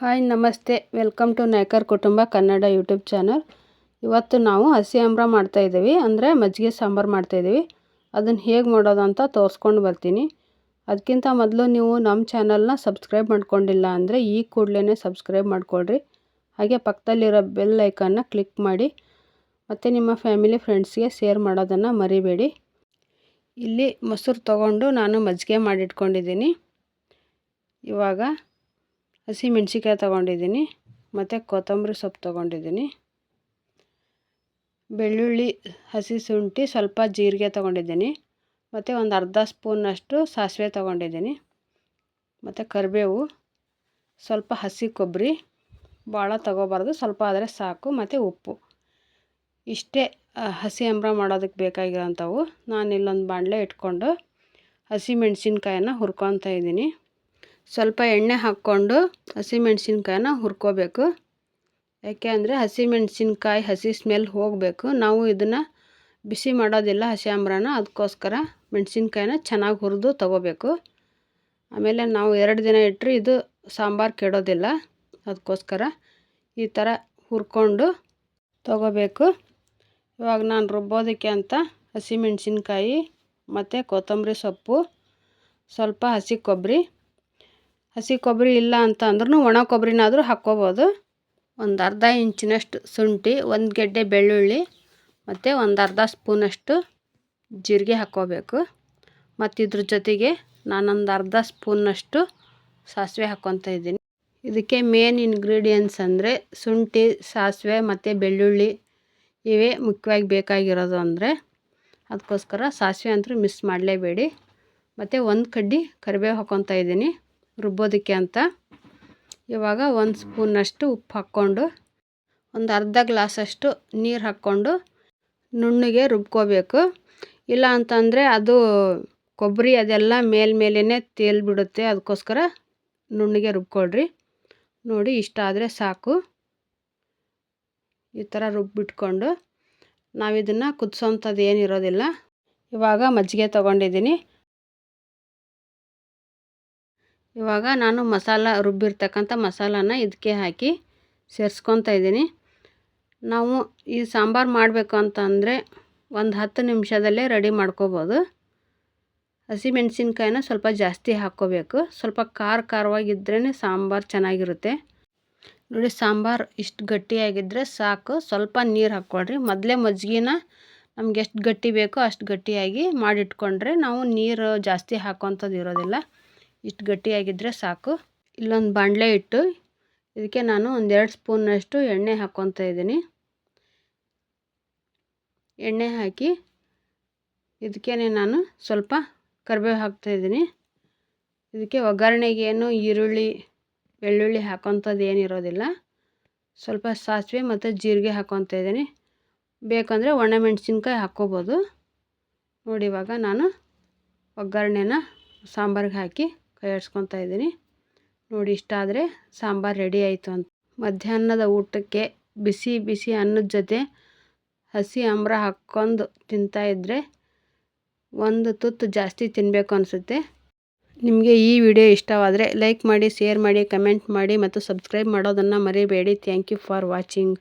Hi, ನಮಸ್ತೆ. Welcome to Naikar ಕುಟುಂಬ Kannada YouTube channel. ಇವತ್ತು ನಾವು ಹಸಿ ಅಂಬ್ರ ಮಾಡ್ತಾಯಿದ್ದೀವಿ ಅಂದರೆ ಮಜ್ಜಿಗೆ ಸಾಂಬಾರು ಮಾಡ್ತಾಯಿದ್ದೀವಿ ಅದನ್ನು ಹೇಗೆ ಮಾಡೋದು ಅಂತ ತೋರಿಸ್ಕೊಂಡು ಬರ್ತೀನಿ. ಅದಕ್ಕಿಂತ ಮೊದಲು ನೀವು ನಮ್ಮ ಚಾನಲ್ನ ಸಬ್ಸ್ಕ್ರೈಬ್ ಮಾಡ್ಕೊಂಡಿಲ್ಲ ಅಂದರೆ ಈ ಕೂಡಲೇ ಸಬ್ಸ್ಕ್ರೈಬ್ ಮಾಡ್ಕೊಳ್ರಿ. ಹಾಗೆ ಪಕ್ಕದಲ್ಲಿರೋ ಬೆಲ್ ಐಕನ್ನ ಕ್ಲಿಕ್ ಮಾಡಿ. ಮತ್ತು ನಿಮ್ಮ ಫ್ಯಾಮಿಲಿ ಫ್ರೆಂಡ್ಸ್ಗೆ ಶೇರ್ ಮಾಡೋದನ್ನು ಮರಿಬೇಡಿ. ಇಲ್ಲಿ ಮೊಸರು ತೊಗೊಂಡು ನಾನು ಮಜ್ಜಿಗೆ ಮಾಡಿಟ್ಕೊಂಡಿದ್ದೀನಿ. ಇವಾಗ ಹಸಿ ಮೆಣಸಿಕಾಯಿ ತೊಗೊಂಡಿದ್ದೀನಿ, ಮತ್ತು ಕೊತ್ತಂಬರಿ ಸೊಪ್ಪು ತೊಗೊಂಡಿದ್ದೀನಿ. ಬೆಳ್ಳುಳ್ಳಿ, ಹಸಿ ಶುಂಠಿ, ಸ್ವಲ್ಪ ಜೀರಿಗೆ ತೊಗೊಂಡಿದ್ದೀನಿ, ಮತ್ತು ಒಂದು ಅರ್ಧ ಸ್ಪೂನಷ್ಟು ಸಾಸಿವೆ ತೊಗೊಂಡಿದ್ದೀನಿ, ಮತ್ತು ಕರಿಬೇವು, ಸ್ವಲ್ಪ ಹಸಿ ಕೊಬ್ಬರಿ ಭಾಳ ತೊಗೋಬಾರ್ದು, ಸ್ವಲ್ಪ ಆದರೆ ಸಾಕು, ಮತ್ತು ಉಪ್ಪು. ಇಷ್ಟೇ ಹಸಿ ಅಂಬ್ರ ಮಾಡೋದಕ್ಕೆ ಬೇಕಾಗಿರೋಂಥವು. ನಾನು ಇಲ್ಲೊಂದು ಬಾಣಲೆ ಇಟ್ಕೊಂಡು ಹಸಿ ಮೆಣಸಿನ್ಕಾಯನ್ನ ಹುರ್ಕೊತಾ ಇದ್ದೀನಿ. ಸ್ವಲ್ಪ ಎಣ್ಣೆ ಹಾಕ್ಕೊಂಡು ಹಸಿಮೆಣ್ಸಿನ್ಕಾಯನ್ನ ಹುರ್ಕೋಬೇಕು. ಯಾಕೆ ಅಂದರೆ ಹಸಿಮೆಣ್ಸಿನ್ಕಾಯಿ ಹಸಿ ಸ್ಮೆಲ್ ಹೋಗಬೇಕು. ನಾವು ಇದನ್ನು ಬಿಸಿ ಮಾಡೋದಿಲ್ಲ ಹಸಿ ಆಮ್ರಾನ ಅದಕ್ಕೋಸ್ಕರ ಮೆಣಸಿನ್ಕಾಯಿನ ಚೆನ್ನಾಗಿ ಹುರಿದು ತೊಗೋಬೇಕು. ಆಮೇಲೆ ನಾವು ಎರಡು ದಿನ ಇಟ್ಟರೆ ಇದು ಸಾಂಬಾರು ಕೆಡೋದಿಲ್ಲ ಅದಕ್ಕೋಸ್ಕರ ಈ ಥರ ಹುರ್ಕೊಂಡು ತೊಗೋಬೇಕು. ಇವಾಗ ನಾನು ರುಬ್ಬೋದಕ್ಕೆ ಅಂತ ಹಸಿಮೆಣ್ಸಿನ್ಕಾಯಿ ಮತ್ತು ಕೊತ್ತಂಬರಿ ಸೊಪ್ಪು, ಸ್ವಲ್ಪ ಹಸಿ ಕೊಬ್ಬರಿ ಹಸಿ ಕೊಬ್ಬರಿ ಇಲ್ಲ ಅಂತ ಅಂದ್ರೂ ಒಣ ಕೊಬ್ಬರಿನಾದರೂ ಹಾಕ್ಕೋಬೋದು. ಒಂದು ಅರ್ಧ ಇಂಚಿನಷ್ಟು ಶುಂಠಿ, ಒಂದು ಗೆಡ್ಡೆ ಬೆಳ್ಳುಳ್ಳಿ ಮತ್ತು ಒಂದು ಅರ್ಧ ಸ್ಪೂನಷ್ಟು ಜೀರಿಗೆ ಹಾಕ್ಕೋಬೇಕು. ಮತ್ತು ಇದ್ರ ಜೊತೆಗೆ ನಾನೊಂದು ಅರ್ಧ ಸ್ಪೂನ್ನಷ್ಟು ಸಾಸಿವೆ ಹಾಕ್ಕೊತ ಇದ್ದೀನಿ. ಇದಕ್ಕೆ ಮೇನ್ ಇಂಗ್ರೀಡಿಯೆಂಟ್ಸ್ ಅಂದರೆ ಶುಂಠಿ, ಸಾಸಿವೆ ಮತ್ತು ಬೆಳ್ಳುಳ್ಳಿ ಇವೇ ಮುಖ್ಯವಾಗಿ ಬೇಕಾಗಿರೋದು ಅಂದರೆ ಅದಕ್ಕೋಸ್ಕರ ಸಾಸಿವೆ ಅಂತೂ ಮಿಸ್ ಮಾಡಲೇಬೇಡಿ. ಮತ್ತು ಒಂದು ಕಡ್ಡಿ ಕರಿಬೇವು ಹಾಕ್ಕೊತ ಇದ್ದೀನಿ. ರುಬ್ಬೋದಕ್ಕೆ ಅಂತ. ಇವಾಗ ಒಂದು ಸ್ಪೂನಷ್ಟು ಉಪ್ಪು ಹಾಕ್ಕೊಂಡು, ಒಂದು ಅರ್ಧ ಗ್ಲಾಸಷ್ಟು ನೀರು ಹಾಕ್ಕೊಂಡು ನುಣ್ಣಗೆ ರುಬ್ಕೋಬೇಕು. ಇಲ್ಲ ಅಂತಂದರೆ ಅದು ಕೊಬ್ಬರಿ ಅದೆಲ್ಲ ಮೇಲ್ಮೇಲೇ ತೇಲ್ಬಿಡುತ್ತೆ ಅದಕ್ಕೋಸ್ಕರ ನುಣ್ಣಗೆ ರುಬ್ಕೊಳ್ರಿ. ನೋಡಿ, ಇಷ್ಟ ಆದರೆ ಸಾಕು. ಈ ಥರ ರುಬ್ಬಿಟ್ಕೊಂಡು ನಾವಿದನ್ನು ಕುದಿಸೋಂಥದ್ದು ಏನಿರೋದಿಲ್ಲ. ಇವಾಗ ಮಜ್ಜಿಗೆ ತೊಗೊಂಡಿದ್ದೀನಿ. ಇವಾಗ ನಾನು ಮಸಾಲ ರುಬ್ಬಿರ್ತಕ್ಕಂಥ ಮಸಾಲಾನ ಇದಕ್ಕೆ ಹಾಕಿ ಸೇರಿಸ್ಕೊತಾ ಇದ್ದೀನಿ. ನಾವು ಈ ಸಾಂಬಾರು ಮಾಡಬೇಕು ಅಂತಂದರೆ ಒಂದು ಹತ್ತು ನಿಮಿಷದಲ್ಲೇ ರೆಡಿ ಮಾಡ್ಕೋಬೋದು. ಹಸಿಮೆಣಸಿನ್ಕಾಯಿನ ಸ್ವಲ್ಪ ಜಾಸ್ತಿ ಹಾಕ್ಕೋಬೇಕು. ಸ್ವಲ್ಪ ಖಾರ ಖಾರವಾಗಿದ್ರೇ ಸಾಂಬಾರು ಚೆನ್ನಾಗಿರುತ್ತೆ. ನೋಡಿ, ಸಾಂಬಾರು ಇಷ್ಟು ಗಟ್ಟಿಯಾಗಿದ್ದರೆ ಸಾಕು. ಸ್ವಲ್ಪ ನೀರು ಹಾಕ್ಕೊಳ್ರಿ. ಮೊದಲೇ ಮಜ್ಜಿಗೆನ ನಮ್ಗೆ ಎಷ್ಟು ಗಟ್ಟಿ ಬೇಕೋ ಅಷ್ಟು ಗಟ್ಟಿಯಾಗಿ ಮಾಡಿಟ್ಕೊಂಡ್ರೆ ನಾವು ನೀರು ಜಾಸ್ತಿ ಹಾಕೋಂಥದ್ದು ಇರೋದಿಲ್ಲ. ಇಷ್ಟು ಗಟ್ಟಿಯಾಗಿದ್ದರೆ ಸಾಕು. ಇಲ್ಲೊಂದು ಬಾಣಲೆ ಇಟ್ಟು ಇದಕ್ಕೆ ನಾನು ಒಂದೆರಡು ಸ್ಪೂನಷ್ಟು ಎಣ್ಣೆ ಹಾಕ್ಕೊತ ಇದ್ದೀನಿ. ಎಣ್ಣೆ ಹಾಕಿ ಇದಕ್ಕೇ ನಾನು ಸ್ವಲ್ಪ ಕರಿಬೇವು ಹಾಕ್ತಾಯಿದ್ದೀನಿ ಇದಕ್ಕೆ ಒಗ್ಗರಣೆಗೆ ಏನು ಈರುಳ್ಳಿ, ಬೆಳ್ಳುಳ್ಳಿ ಹಾಕೋಂಥದ್ದು ಏನಿರೋದಿಲ್ಲ ಸ್ವಲ್ಪ ಸಾಸಿವೆ ಮತ್ತು ಜೀರಿಗೆ ಹಾಕೊತ ಇದ್ದೀನಿ. ಬೇಕಂದರೆ ಒಣ ಮೆಣಸಿನ್ಕಾಯಿ ಹಾಕ್ಕೋಬೋದು. ನೋಡಿ ಇವಾಗ ನಾನು ಒಗ್ಗರಣೆನ ಸಾಂಬಾರಿಗೆ ಹಾಕಿ ಕೈ ಆಡಿಸ್ಕೊತಾ ಇದ್ದೀನಿ. ನೋಡಿ, ಇಷ್ಟ ಆದರೆ ಸಾಂಬಾರು ರೆಡಿ ಆಯಿತು ಅಂತ. ಮಧ್ಯಾಹ್ನದ ಊಟಕ್ಕೆ ಬಿಸಿ ಬಿಸಿ ಅನ್ನದ ಜೊತೆ ಹಸಿ ಅಂಬ್ರ ಹಾಕ್ಕೊಂಡು ತಿಂತಾಯಿದ್ರೆ ಒಂದು ತುತ್ತು ಜಾಸ್ತಿ ತಿನ್ನಬೇಕು ಅನಿಸುತ್ತೆ. ನಿಮಗೆ ಈ ವಿಡಿಯೋ ಇಷ್ಟವಾದರೆ ಲೈಕ್ ಮಾಡಿ, ಶೇರ್ ಮಾಡಿ, ಕಮೆಂಟ್ ಮಾಡಿ ಮತ್ತು ಸಬ್ಸ್ಕ್ರೈಬ್ ಮಾಡೋದನ್ನು ಮರಿಬೇಡಿ. Thank you for watching.